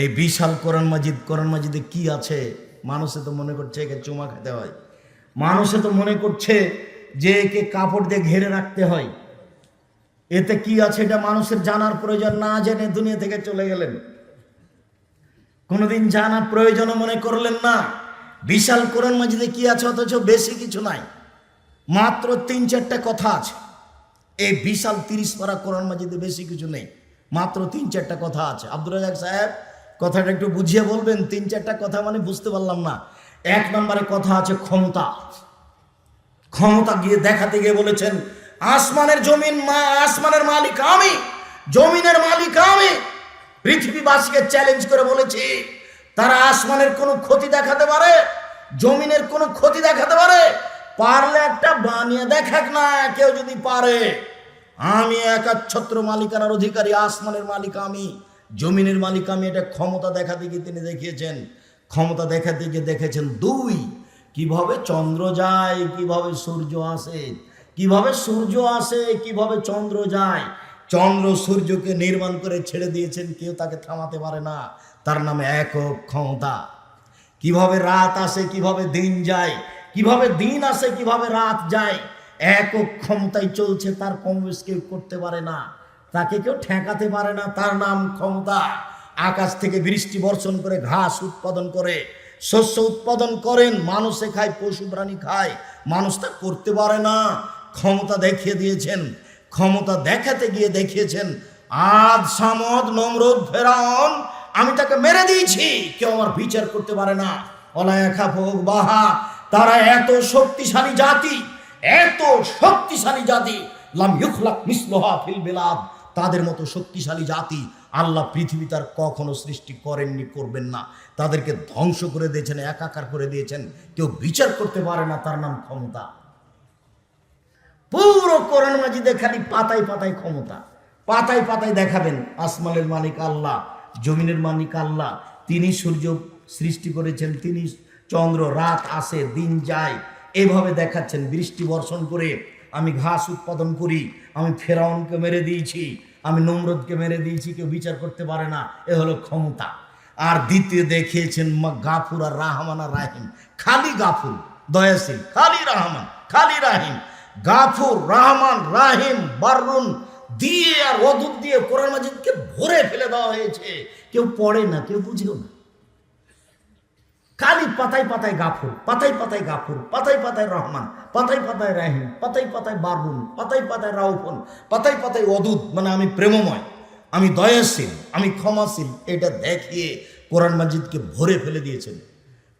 এই বিশাল কোরআন মাজিদ, কোরআন মাজিদে কি আছে? মানুষে তো মনে করছে একে চুমা খেতে হয়। মানুষে তো মনে করছে যে একে কাপড় দিয়ে ঘেরে রাখতে হয়। এতে কি আছে এটা মানুষের জানার প্রয়োজন না জেনে দুনিয়া থেকে চলে গেলেন। কোনোদিন জানার প্রয়োজন মনে করলেন না। বিশাল কোরআন মাজিদে কি আছে অথচ বেশি কিছু নাই। মাত্র তিন চারটা কথা আছে। এই বিশাল তিরিশ পারা কোরআন মাজিদে বেশি কিছু নেই। মাত্র তিন চারটা কথা আছে। আব্দুর রাজাক সাহেব কথাটা একটু বুঝিয়ে বলবেন? তিন, চারটা কথা মানে বুঝতে পারলাম না। এক নম্বরে কথা আছে ক্ষমতা। ক্ষমতা গিয়ে দেখাতে গিয়ে বলেছেন, আসমানের জমিন মা, আসমানের মালিক আমি, জমিনের মালিক আমি। পৃথিবীবাসীকে চ্যালেঞ্জ করে বলেছি, তারা আসমানের কোনো ক্ষতি দেখাতে পারে, জমিনের কোনো ক্ষতি দেখাতে পারে? পারলে একটা বানিয়ে দেখাক না, কেউ যদি পারে। আমি একাচ্ছত্র মালিকানার অধিকারী, আসমানের মালিক আমি। জমিনের মালিক, আমি এটা ক্ষমতা দেখাতে গিয়ে তিনি দেখিয়েছেন। ক্ষমতা দেখাতে গিয়ে দেখেছেন দুই। কীভাবে চন্দ্র যায়, কীভাবে সূর্য আসে, কীভাবে সূর্য আসে, কীভাবে চন্দ্র যায়। চন্দ্র সূর্যকে নির্মাণ করে ছেড়ে দিয়েছেন, কেউ তাকে থামাতে পারে না। তার নামে একক ক্ষমতা। কীভাবে রাত আসে, কীভাবে দিন যায়, কীভাবে দিন আসে, কীভাবে রাত যায়, একক ক্ষমতায় চলছে, তার কম কেউ করতে পারে না। তাকে কেউ ঠেকাতে পারে না। তার নাম ক্ষমতা। আকাশ থেকে বৃষ্টি বর্ষণ করে ঘাস উৎপাদন করে, শস্য উৎপাদন করেন, মানুষে খায়, পশু প্রাণী খায়, মানুষ তা করতে পারে না। ক্ষমতা দেখিয়ে দিয়েছেন, ক্ষমতা দেখাতে গিয়ে দেখিয়েছেন আদ সামদ নমরুদ ফেরাউন, আমি তাকে মেরে দিয়েছি, কেউ আমার বিচার করতে পারে না। অলায়াখা ভোগ বাহা, তারা এত শক্তিশালী জাতি, এত শক্তিশালী জাতি, লাম ইউখলাক মিসলহা ফিল বিলাদ। তাদের মতো শক্তিশালী জাতি আল্লাহ পৃথিবী তার কখনো সৃষ্টি করেননি, করবেন না। তাদেরকে ধ্বংস করে দিয়েছেন, একাকার করে দিয়েছেন। কেউ বিচার করতে পারে না তার নাম ক্ষমতা। পুরো কোরআন মাজিদে খালি পাতায় পাতায় ক্ষমতা। পাতায় পাতায় দেখাবেন, আসমানের মালিক আল্লাহ, জমিনের মালিক আল্লাহ, তিনি সূর্য সৃষ্টি করেছেন, তিনি চন্দ্র, রাত আসে দিন যায়। এভাবে দেখাচ্ছেন, বৃষ্টি বর্ষণ করে আমি ঘাস উৎপাদন করি, আমি ফেরাউনকে মেরে দিয়েছি। আমি নমরদকে মেরে দিয়েছি, কেউ বিচার করতে পারে না, এ হলো ক্ষমতা। আর দ্বিতীয় দেখিয়েছেন গাফুর আর রাহমান আর রাহিম। খালি গাফুর, দয়াশীল, খালি রাহমান, খালি রাহিম। গাফুর, রাহমান, রাহিম, বারুন দিয়ে আর অদূর দিয়ে কোরআন মাজিদকে ভরে ফেলে দেওয়া হয়েছে। কেউ পড়ে না, কেউ বুঝেও না। খালি পাতায় পাতায় গাফুর পাতায় পাতায় গাফুর পাতায় পাতায় রহমান পাতায় পাতায় রাহিম পাতায় পাতায় বারুন পাতায় পাতায় রাউফন পাতায় পাতায় অদূত মানে আমি প্রেমময়, আমি দয়াশীল, আমি ক্ষমাশীল, এটা দেখিয়ে কোরআন মাজিদকে ভরে ফেলে দিয়েছেন।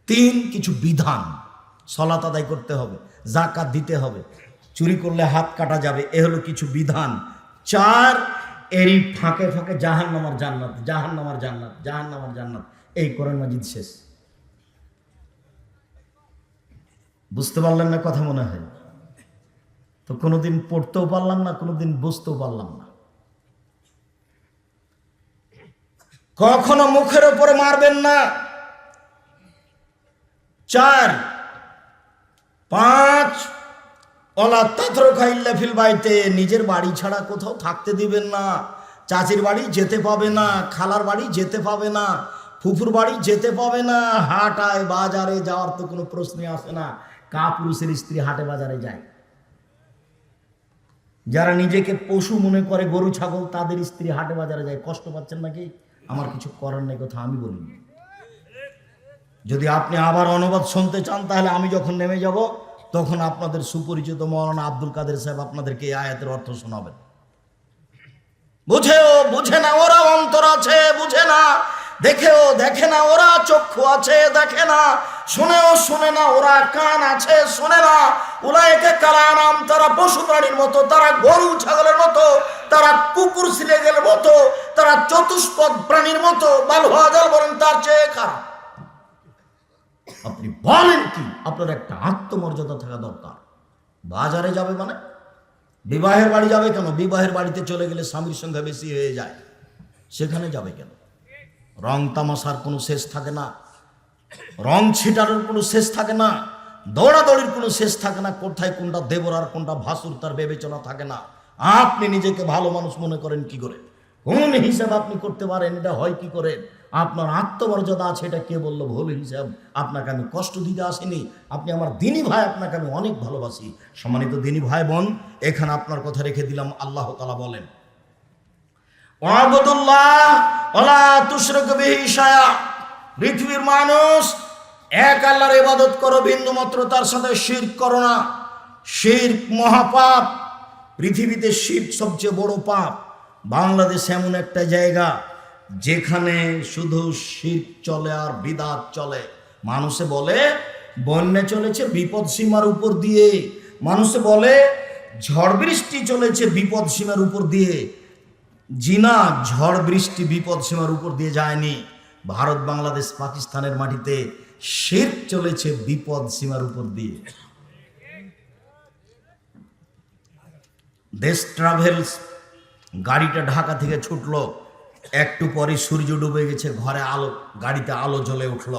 তিন কিছু বিধান সলাত আদায় করতে হবে জাকাত দিতে হবে, চুরি করলে হাত কাটা যাবে, এ হলো কিছু বিধান। চার, এরই ফাঁকে ফাঁকে জাহান নামার জান্নাত জাহান নামার জান্নাত জাহান নামার জান্নাত, এই কোরআন মাজিদ শেষ। বুঝতে পারলেন না কথা মনে হয়? তো কোনোদিন পড়তেও পারলাম না, কোনোদিন বুঝতেও পারলাম না। কখনো মুখের উপরে মারবেন না। চার, পাঁচ, অলা তাথর ফিল বাড়িতে নিজের বাড়ি ছাড়া কোথাও থাকতে দিবেন না। চাচির বাড়ি যেতে পাবে না, খালার বাড়ি যেতে পাবে না, ফুফুর বাড়ি যেতে পাবে না, হাটায় বাজারে যাওয়ার তো কোনো প্রশ্নই আসে না। কা স্ত্রী হাটে বাজারে যায়। যারা নিজেকে পশু মনে করে গরু, ছাগল, তাদের স্ত্রী হাটে বাজারে যায়। কষ্ট পাচ্ছেন নাকি? আমার কিছু করার নেই কথা, আমি বলিনি। যদি আপনি আবার অনুবাদ শুনতে চান, তাহলে আমি যখন নেমে যাব, তখন আপনাদের সুপরিচিত মৌলানা আব্দুল কাদের সাহেব আপনাদেরকে আয়াতের অর্থ শোনাবেন। বুঝেও, বুঝে না ওরা অন্তর আছে, বুঝে না। দেখেও, দেখে না, ওরা চক্ষু আছে, দেখে না। শুনেও শুনে না, ওরা কান আছে, শুনে না। উলায়কে কালানাম তারা পশু প্রাণীর মতো, তারা গরু, ছাগলের মতো, তারা কুকুর, সিলেগের মতো, তারা চতুষ্পদ প্রাণীর মতো বালহাজাল বলেন, তার চেয়ে খারাপ। আপনি বলেন কি? আপনার একটা আত্মমর্যাদা থাকা দরকার। বাজারে যাবে মানে? বিবাহের বাড়ি যাবে কেন? বিবাহের বাড়িতে চলে গেলে স্বামীর সংখ্যা বেশি হয়ে যায়। সেখানে যাবে কেন? রং তামাশার কোনো শেষ থাকে না। রং ছিটানোর কোনো শেষ থাকে না, দৌড়াদৌড়ির কোনো শেষ থাকে না, কোথায় কোনটা দেবর আর কোনটা ভাসুর তার বিবেচনা থাকে না। আপনি নিজেকে ভালো মানুষ মনে করেন কি করে? কোন হিসাব আপনি করতে পারেন, এটা হয় কি করে? আপনার আত্মমর্যাদা আছে, এটা কে বলল? ভুল হিসাব। আপনাকে আমি কষ্ট দিতে আসিনি। আপনি আমার দিনী ভাই, আপনাকে আমি অনেক ভালোবাসি। সম্মানিত দিনী ভাই বোন, এখানে আপনার কথা রেখে দিলাম, আল্লাহ তালা বলেন ওয়াবুদুল্লাহ ওলা তুশরিক বিহি পৃথিবীর মানুষ এক আল্লাহর ইবাদত করো, বিন্দু মাত্র তার সাথে শিরক করো না। শিরক মহাপাপ। পৃথিবীতে শিরক সবচেয়ে বড় পাপ। বাংলাদেশ এমন একটা জায়গা যেখানে শুধু শিরক চলে আর বিদাত চলে। মানুষে বলে, বন্যা চলেছে বিপদ সীমার উপর দিয়ে। মানুষে বলে, ঝড় বৃষ্টি চলেছে বিপদ সীমার উপর দিয়ে। জিনা, ঝড় বৃষ্টি বিপদ সীমার উপর দিয়ে যায়নি। ভারত, বাংলাদেশ, পাকিস্তানের মাটিতে শের চলেছে বিপদ সীমার উপর দিয়ে। দেশ ট্রাভেলস গাড়িটা ঢাকা থেকে ছুটলো, একটু পরে সূর্য ডুবে গেছে, ঘরে আলো, গাড়িতে আলো জ্বলে উঠল।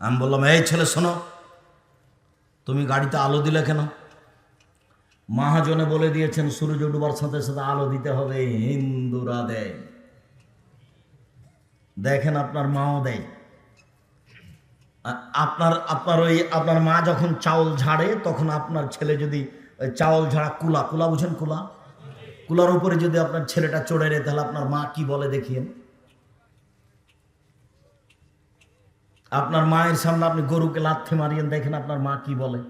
আমি বললাম, এই ছেলে, শোনো, তুমি গাড়িতে আলো দিলে কেন? মহাজনে বলে দিয়েছেন, সূর্য ডুবার সাথে সাথে আলো দিতে হবে হিন্দুরা দেয়। দেখেন আপনার মাও দেয়। আপনার আপনার ওই, আপনার মা যখন চাউল ঝাড়ে, তখন আপনার ছেলে যদি চাউল ঝাড়া কুলা কুলা বুঝেন কুলা? কুলার উপরে যদি আপনার ছেলেটা চড়ে রে তাহলে আপনার মা কি বলে দেখিয়েন? আপনার মায়ের সামনে আপনি গরুকে লাথি মারিয়েন, দেখেন আপনার মা কি বলে।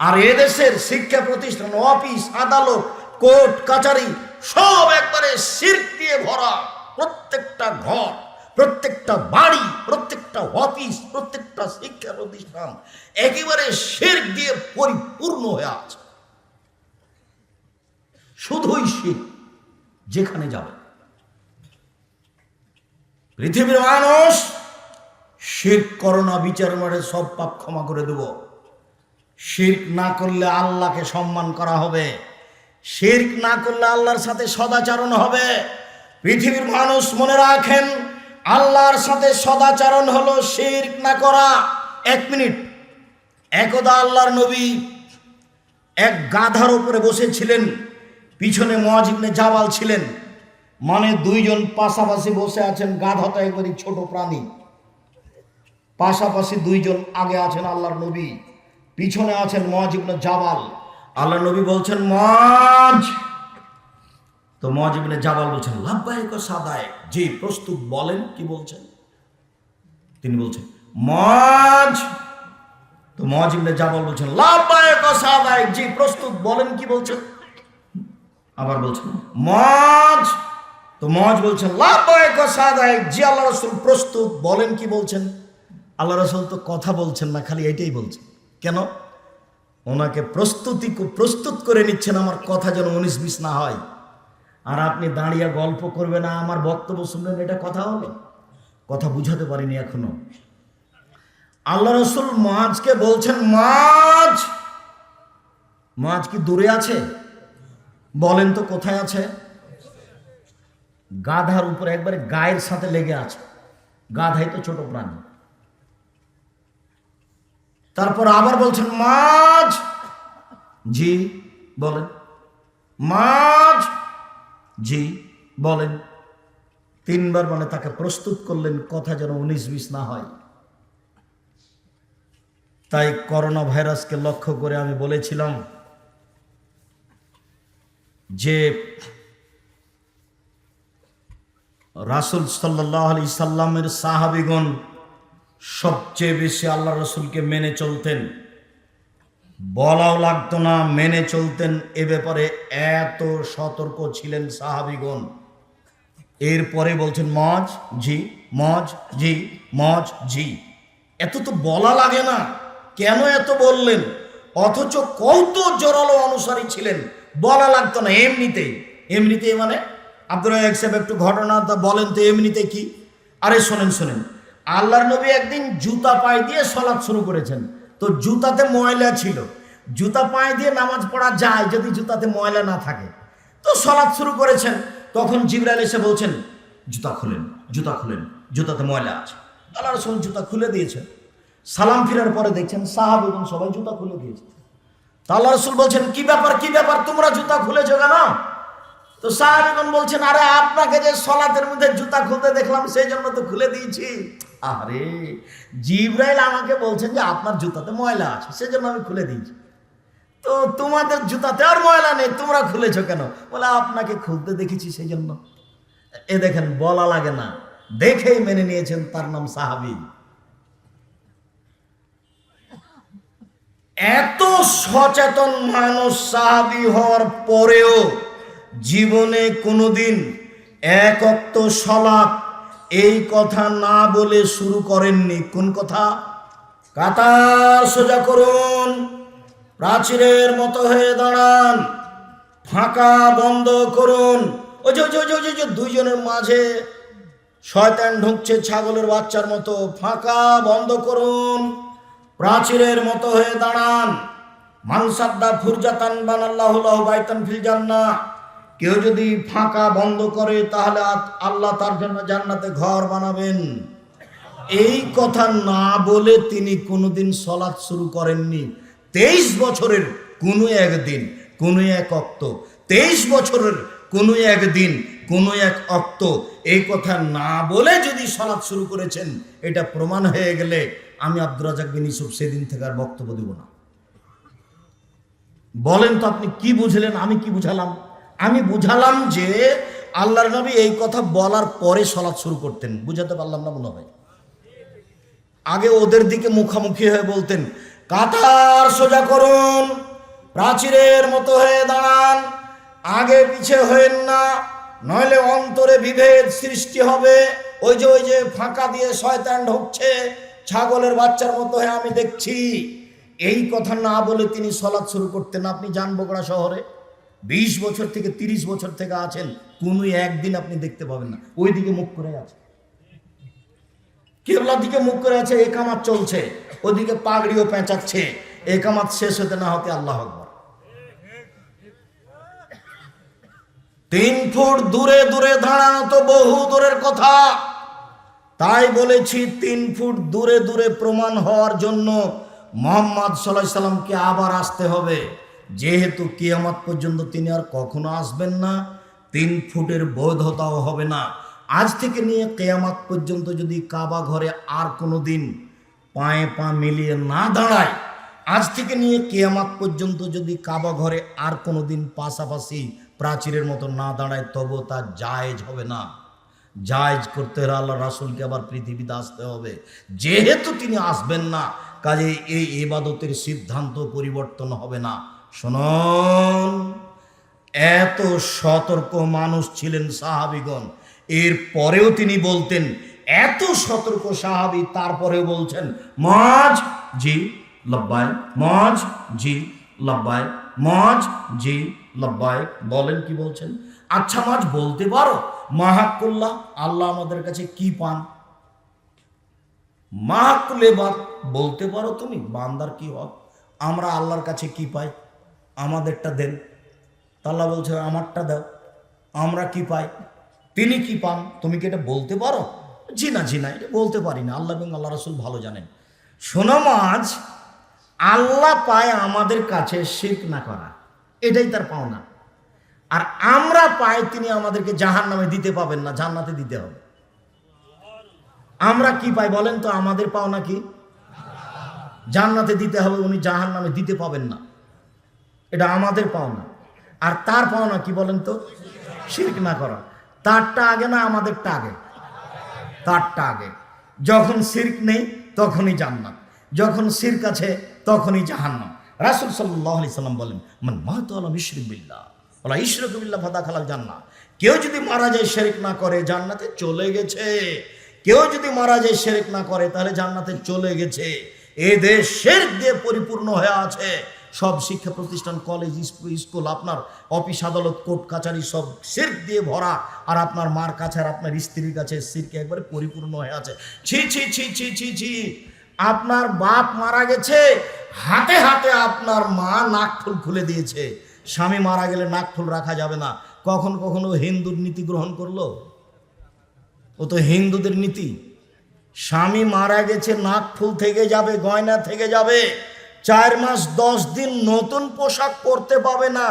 আর এদেশের শিক্ষা প্রতিষ্ঠান, অফিস, আদালত, কোর্ট, কাচারি, সব একবারে শির্ক দিয়ে ভরা প্রত্যেকটা ঘর। প্রত্যেকটা বাড়ি, প্রত্যেকটা অফিস প্রত্যেকটা শিক্ষা প্রতিষ্ঠান একেবারে শির্ক দিয়ে পরিপূর্ণ হয়ে আছে। শুধুই শির্ক যেখানে যাবে। পৃথিবীর মানুষ শির্ক করোনা বিচার মাঠে সব পাপ ক্ষমা করে দেব। শির্ক না করলে আল্লাহকে সম্মান করা হবে। শির্ক না করলে আল্লাহর সাথে সদাচরণ হবে। পৃথিবীর মানুষ মনে রাখেন আল্লাহর সাথে সদাচরণ হলো শির না করা। এক মিনিট। একদা আল্লাহর নবী এক গাধার উপরে বসেছিলেন, পিছনে মহাজিবনে জাবাল ছিলেন। মানে দুইজন পাশাপাশি বসে আছেন গাধা তো একবারই ছোট প্রাণী। পাশাপাশি দুইজন আগে আছেন আল্লাহর নবী, পিছনে আছেন মজ ইবনে জাবাল। আল্লাহ নবী বলছেন মজ তো মজ ইবনে জাবাল বলছেন লাভবাহিক সাদায়। জি, প্রস্তুত বলেন, কি বলছেন? তিনি বলছেন মজ তো মজ ইবনে জাবাল বলছেন লাভবাহিক সাদায়। জি, প্রস্তুত বলেন, কি বলছেন? আবার বলছেন মজ তো মজ বলছেন লাভবাহিক সাদায়। জি, আল্লাহ রসুল প্রস্তুত বলেন, কি বলছেন? আল্লাহ রসুল তো কথা বলছেন না, খালি এটাই বলছেন। কেন? ওনাকে প্রস্তুতি প্রস্তুত করে নিচ্ছেন, আমার কথা যেন উনিশ বিশ না হয়। আর আপনি দাঁড়িয়ে গল্প করবে না আমার বক্তব্য শুনবেন, এটা কথা হলো কথা বুঝাতে পারিনি এখনও। আল্লাহ রসুল মাছকে বলছেন মাছ মাছ কি দূরে আছে? বলেন তো কোথায় আছে? গাধার উপরে একবারে গায়ের সাথে লেগে আছে। গাধাই তো ছোট প্রাণী। তারপর আবার বলছেন মাছ জি, বলেন। মাছ জি, বলেন। তিনবার মানে তাকে প্রস্তুত করলেন কথা যেন উনিশ বিশ না হয়। তাই করোনা ভাইরাসকে লক্ষ্য করে আমি বলেছিলাম যে রাসুল সাল্লাহ আলি সাল্লামের সাহাবিগণ সবচেয়ে বেশি আল্লাহ রসুলকে মেনে চলতেন। বলাও লাগতো না, মেনে চলতেন এ ব্যাপারে এত সতর্ক ছিলেন সাহাবিগণ। এরপরে বলছেন, মজ জি মজ জি মজ জি এত তো বলা লাগে না, কেন এত বললেন? অথচ কত জোরালো অনুসারী ছিলেন, বলা লাগতো না এমনিতেই। এমনিতেই মানে আব্দুল রাজাক সাহেব একটু ঘটনা তা বলেন তো এমনিতে কি? আরে শোনেন শোনেন, আল্লাহর নবী একদিন জুতা পায়ে দিয়ে সলাৎ শুরু করেছেন। তো জুতাতে ময়লা ছিল। জুতা পায়ে দিয়ে নামাজ পড়া যায় যদি জুতাতে ময়লা না থাকে। তো সলাৎ শুরু করেছেন। তখন জিবরাইল এসে বলছেন, জুতা খুলেন জুতা খুলেন, জুতাতে ময়লা আছে। আল্লাহ রসুল জুতা খুলে দিয়েছেন। সালাম ফিরার পরে দেখছেন সাহাব এবং সবাই জুতা খুলে দিয়েছে। তা আল্লাহ রসুল বলছেন, কি ব্যাপার কি ব্যাপার? তোমরা জুতা খুলেছো কেন? তো সাহাবিগণ বলছেন, আরে আপনাকে যে সলাতের মধ্যে জুতা খুলতে দেখলাম, সেই জন্য তো খুলে দিয়েছি। আরে, জিব্রাইল আমাকে বলছেন যে, আপনার জুতাতে ময়লা আছে, সেজন্য আমি খুলে দিয়েছি। তো তোমাদের জুতাতে আর ময়লা নেই, তোমরা খুলেছো কেন? বলে, আপনাকে খুলতে দেখেছি সেই জন্য এ দেখেন, বলা লাগে না, দেখেই মেনে নিয়েছেন তার নাম সাহাবি। এত সচেতন মানুষ সাহাবি হওয়ার পরেও জীবনে কোনোদিন এক অক্ত সলাপ এই কথা না বলে শুরু করেননি। কোন কথা? কাতার সোজা করুন। প্রাচীরের মতো হয়ে দাঁড়ান। ফাঁকা বন্ধ করুন। ওই যে ওই যে, যে, দুইজনের মাঝে শয়তান ঢুকছে ছাগলের বাচ্চার মতো। ফাঁকা বন্ধ করুন। প্রাচীরের মতো হয়ে দাঁড়ান। মানসাদ্দা ফুরজাতান বানাল্লাহ বাইতান ফিল জান্না কেউ যদি ফাঁকা বন্ধ করে, তাহলে আল্লাহ তার জন্য জান্নাতে ঘর বানাবেন। এই কথা না বলে তিনি কোনোদিন সলাৎ শুরু করেননি। তেইশ বছরের কোনো একদিন কোনো এক অক্ত। তেইশ বছরের কোনো একদিন কোনো এক অক্ত। এই কথা না বলে যদি সলাৎ শুরু করেছেন, এটা প্রমাণ হয়ে গেলে আমি আব্দুর রাজাক বিন ইসুফ সেদিন থেকে আর বক্তব্য দেব না। বলেন তো আপনি কি বুঝলেন, আমি কি বুঝালাম? আমি বুঝালাম যে আল্লাহর নবী এই কথা বলার পরে সলাৎ শুরু করতেন। বুঝাতে পারলাম না মনে হয়। আগে ওদের দিকে মুখামুখি হয়ে বলতেন, কাতার সোজা করুন, প্রাচীরের মতো হয়ে দাঁড়ান, আগে পিছে হয়েন না, নইলে অন্তরে বিভেদ সৃষ্টি হবে। ওই যে ওই যে ফাঁকা দিয়ে শয়তান ঢুকছে, ছাগলের বাচ্চার মতো হয়ে আমি দেখছি। এই কথা না বলে তিনি সলাৎ শুরু করতেন। আপনি যান বগুড়া শহরে। বিশ বছর থেকে তিরিশ বছর থেকে আছেন, কোনো একদিন আপনি দেখতে পাবেন না। ওই দিকে মুখ করে আছে। কেবলার দিকে মুখ করে আছে একামাত চলছে। ওদিকে পাগড়িও পেঁচাচ্ছে। একামাত শেষ হতে না হতে আল্লাহ তিন ফুট দূরে দূরে দাঁড়ানো তো বহু দূরের কথা। তাই বলেছি তিন ফুট দূরে দূরে প্রমাণ হওয়ার জন্য মোহাম্মদ সাল্লাহ সাল্লামকে আবার আসতে হবে। যেহেতু কিয়ামত পর্যন্ত তিনি আর কখনো আসবেন না, তিন ফুটের বৈধতাও হবে না। আজ থেকে নিয়ে কেয়ামাত পর্যন্ত যদি কাবা ঘরে আর কোনো দিন পায়ে পা মিলিয়ে না দাঁড়ায়, আজ থেকে নিয়ে কেয়ামাত পর্যন্ত যদি কাবা ঘরে আর কোনো দিন পাশাপাশি প্রাচীরের মতো না দাঁড়ায়, তবু তা জায়েজ হবে না। জায়েজ করতে হলে আল্লাহ রাসুলকে আবার পৃথিবীতে আসতে হবে। যেহেতু তিনি আসবেন না কাজে এই ইবাদতের সিদ্ধান্ত পরিবর্তন হবে না। শুনুন, এত সতর্ক মানুষ ছিলেন সাহাবিগণ। এর পরেও তিনি বলতেন, এত সতর্ক সাহাবি তারপরেও বলছেন মজ জি লব্বাই মজ জি লব্বাই মজ জি লব্বাই। বলেন কি বলছেন? আচ্ছা মাছ বলতে পারো মাহাকুল্লাহ আল্লাহ আমাদের কাছে কি পান? মাহাকুল বলতে পারো তুমি, বান্দার কি হক? আমরা আল্লাহর কাছে কি পাই? আমাদেরটা দেন। তা আল্লাহ বলছে, আমারটা দাও। আমরা কি পাই? তিনি কি পান? তুমি কি এটা বলতে পারো? জি না জি না, এটা বলতে পারি না। আল্লাহ এবং আল্লাহ রসুল ভালো জানেন। শোনো মাছ, আল্লাহ পায় আমাদের কাছে শির্ক না করা। এটাই তার পাওনা। আর আমরা পাই তিনি আমাদেরকে জাহান নামে দিতে পাবেন না, জান্নাতে দিতে হবে। আমরা কি পাই বলেন তো? আমাদের পাওনা কি? জান্নাতে দিতে হবে, উনি জাহান নামে দিতে পাবেন না। এটা আমাদের পাওনা। আর তার পাওনা কি বলেন তো? শির্ক না করা। তারটা আগে না আমাদেরটা আগে? তারটা আগে। যখন শির্ক নেই, তখনই জান্নাত। যখন শির্ক আছে, তখনই জাহান্নাম। রাসুল সাল্লাহ সাল্লাম বলেন, মান মাহাতো আলম ইশরিক বিল্লাহ। ওলা ইশরক বিল্লাহ ফাদা খালাল জান্না কেউ যদি মারা যায়, শেরিক না করে, জান্নাতে চলে গেছে। কেউ যদি মারা যায়, শেরিক না করে, তাহলে জান্নাতে চলে গেছে। এ শেরিক দিয়ে পরিপূর্ণ হয়ে আছে। সব শিক্ষা প্রতিষ্ঠান কলেজ স্কুল আপনার অফিস আদালত কোর্ট কাছারি সব সির্ক দিয়ে ভরা। আর আপনার মার কাছে আর আপনার স্ত্রীর কাছে সিরকে একবারে পরিপূর্ণ হয়ে আছে। ছি ছি ছি ছি ছি ছি। আপনার বাপ মারা গেছে, হাতে হাতে আপনার মা নাক ফুল খুলে দিয়েছে। স্বামী মারা গেলে নাক ফুল রাখা যাবে না। কখন কখনো হিন্দুর নীতি গ্রহণ করল? ও তো হিন্দুদের নীতি। স্বামী মারা গেছে, নাক ফুল থেকে যাবে, গয়না থেকে যাবে। চার মাস দশ দিন নতুন পোশাক পরতে পাবে না,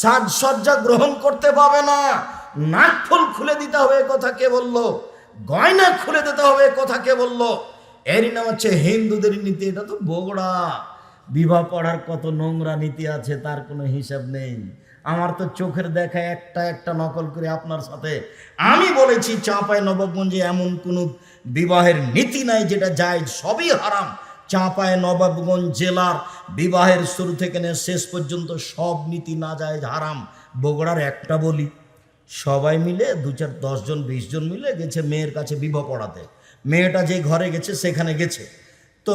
সাজসজ্জা গ্রহণ করতে পাবে না। নাক ফুল খুলে দিতে হবে কথা কে বলল? গয়না খুলে দিতে হবে কথা কে বলল? এরই নাম হচ্ছে হিন্দুদের নীতি, এটা তো বগড়া। বিবাহ পড়ার কত নোংরা নীতি আছে, তার কোনো হিসাব নেই। আমার তো চোখের দেখা একটা একটা নকল করে আপনার সাথে। আমি বলেছি, চাঁপাই নবাবগঞ্জে এমন কোনো বিবাহের নীতি নাই যেটা যায় সবই হারাম। চাঁপায় নবাবগঞ্জ জেলার বিবাহের শুরু থেকে নিয়ে শেষ পর্যন্ত সব নীতি না যায় হারাম। বগুড়ার একটা বলি, সবাই মিলে দু চার দশজন বিশ জন মিলে গেছে মেয়ের কাছে বিবাহ পড়াতে। মেয়েটা যে ঘরে গেছে, সেখানে গেছে। তো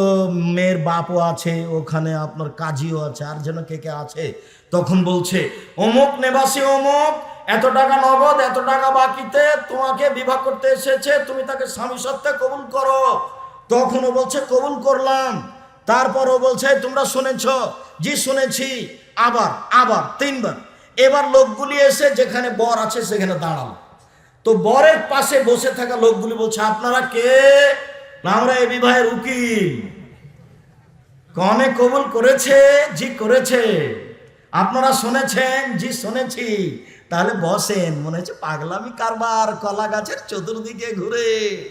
মেয়ের বাপও আছে, ওখানে আপনার কাজীও আছে, আর যেন কে কে আছে, তখন বলছে, অমুক নেবাসী, অমুক, এত টাকা নগদ, এত টাকা বাকিতে তোমাকে বিবাহ করতে এসেছে, তুমি তাকে স্বামী সত্ত্বে কবুল করো। তখন ও বলছে, কবুল করলাম। তারপর ও বলছে তোমরা শুনেছ? জি, শুনেছি। আবার আবার, তিনবার। এবার লোকগুলি এসে যেখানে বর আছে সেখানে দাঁড়াল। তো বরের পাশে বসে থাকা লোকগুলি বলছে, আপনারা কে? আমরা এই বিবাহের উকিল। কনে কবুল করেছে, জি, করেছে। আপনারা শুনেছেন? জি, শুনেছি। তাহলে বসেন, মনে হচ্ছে পাগলামি কারবার, কলা গাছের চতুর্দিকে ঘুরে।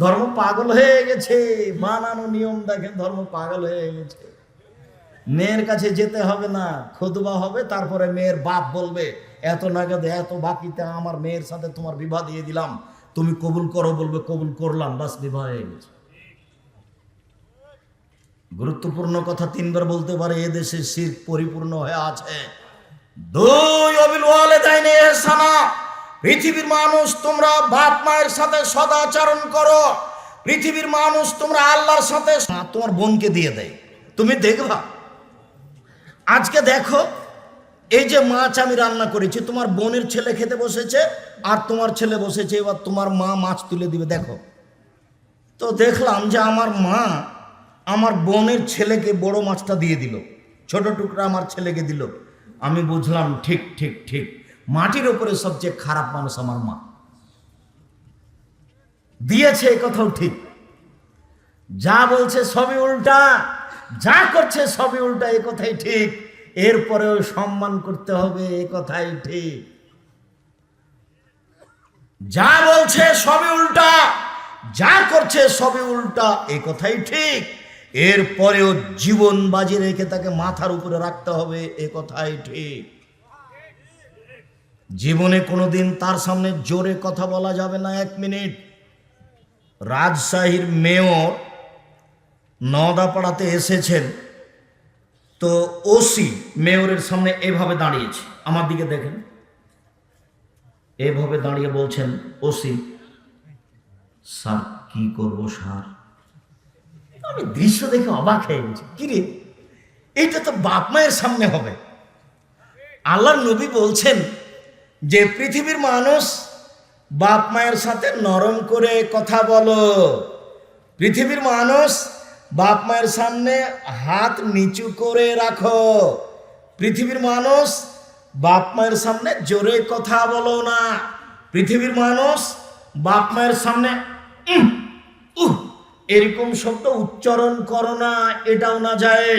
ধর্ম পাগল হয়ে গেছে বানানো নিয়ম দেখেন, ধর্ম পাগল হয়ে গেছে। মেয়ের কাছে যেতে হবে না খুদবা হবে, তারপরে মেয়ের বাপ বলবে, এত নাগাদে, এত বাকিতে আমার মেয়ের সাথে তোমার বিবাহ দিয়ে দিলাম, তুমি কবুল করো, বলবে, কবুল করলাম, বাস বিবাহ হয়ে গেছে। গুরুত্বপূর্ণ কথা তিনবার বলতে পারে, এ দেশে শির পরিপূর্ণ হয়ে আছে। দুই অবিল এহসানা। পৃথিবীর মানুষ, তোমরা বাপ মায়ের সাথে সদাচরণ করো। পৃথিবীর মানুষ, তোমরা আল্লাহর সাথে তোমার বোনকে দিয়ে দেয়। তুমি দেখবা? আজকে দেখো, এই যে মাছ আমি রান্না করেছি, তোমার বোনের ছেলে খেতে বসেছে, আর তোমার ছেলে বসেছে, এবার তোমার মা মাছ তুলে দিবে, দেখো। তো দেখলাম যে আমার মা আমার বোনের ছেলেকে বড় মাছটা দিয়ে দিল। ছোট টুকরা আমার ছেলেকে দিল। আমি বুঝলাম, ঠিক ঠিক ঠিক। মাটির উপরে সবচেয়ে খারাপ মানুষ আমার মা। দিয়েছে এ কথাও ঠিক। যা বলছে সবই উল্টা, যা করছে সবই উল্টা এ কথাই ঠিক। এরপরেও সম্মান করতে হবে এ কথাই ঠিক। যা বলছে সবই উল্টা, যা করছে সবই উল্টা এ কথাই ঠিক। এরপরেও জীবন বাজি রেখে তাকে মাথার উপরে রাখতে হবে এ কথাই ঠিক। জীবনে কোনোদিন তার সামনে জোরে কথা বলা যাবে না এক মিনিট। রাজশাহীর মেয়র নদাপাড়াতে এসেছেন, তো ওসি মেয়রের সামনে এভাবে দাঁড়িয়েছে। আমার দিকে দেখেন। এভাবে দাঁড়িয়ে বলছেন ওসি, স্যার, কি করব, স্যার? আমি দৃশ্য দেখে অবাক হয়ে গেছি। কিরে এইটা তো বাপ মায়ের সামনে হবে। আল্লাহর নবী বলছেন যে পৃথিবীর মানুষ বাপ মায়ের সাথে নরম করে কথা বলো। পৃথিবীর মানুষ বাপ মায়ের সামনে হাত নিচু করে রাখো। পৃথিবীর মানুষ বাপ মায়ের সামনে জোরে কথা বলো না। পৃথিবীর মানুষ বাপ মায়ের সামনে এরকম শব্দ উচ্চারণ করো না, এটাও না যায়।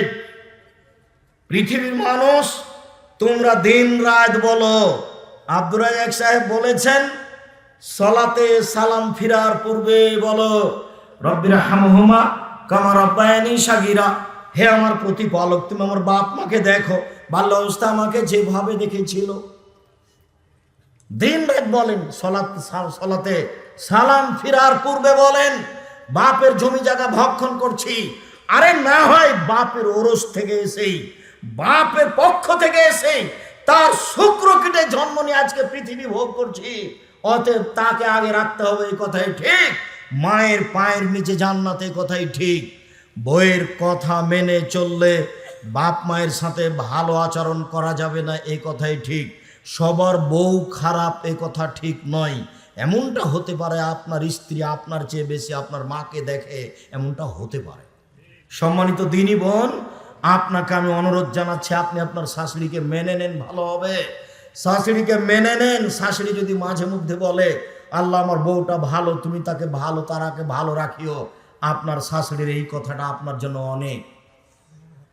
পৃথিবীর মানুষ, তোমরা দিন রাত বলো আব্দুর রাজাক সাহেব বলেছেন, সলাতে সালাম ফিরার পূর্বে বলো রব্বির হামহুমা কামার আব্বায়ানি সাগিরা। হে আমার প্রতিপালক, তুমি আমার বাপ মাকে দেখো, বাল্য অবস্থা আমাকে যেভাবে দেখেছিল। দিন রাত বলেন, সলাত সলাতে সালাম ফিরার পূর্বে বলেন, বাপের জমি জায়গা ভক্ষণ করছি। আরে না হয় বাপের ওরস থেকে এসেই, বাপের পক্ষ থেকে এসে তার শুক্র কেটে জন্ম নিয়ে আজকে পৃথিবী ভোগ করছি। অতএব তাকে আগে রাখতে হবে, এই কথাই ঠিক। মায়ের পায়ের নিচে জান্নাতে কথাই ঠিক। বইয়ের কথা মেনে চললে বাপ মায়ের সাথে ভালো আচরণ করা যাবে না, এই কথাই ঠিক। সবার বউ খারাপ এ কথা ঠিক নয়। এমনটা হতে পারে আপনার স্ত্রী আপনার চেয়ে বেশি আপনার মাকে দেখে, এমনটা হতে পারে। সম্মানিত দিনী বোন আপনাকে আমি অনুরোধ জানাচ্ছি, আপনি আপনার শাশুড়িকে মেনে নেন, ভালো হবে। শাশুড়িকে মেনে নেন, শাশুড়ি যদি মাঝে মধ্যে বলে, আল্লাহ আমার বউটা ভালো, তুমি তাকে ভালো, তারাকে ভালো রাখিও। আপনার শাশুড়ির এই কথাটা আপনার জন্য অনেক।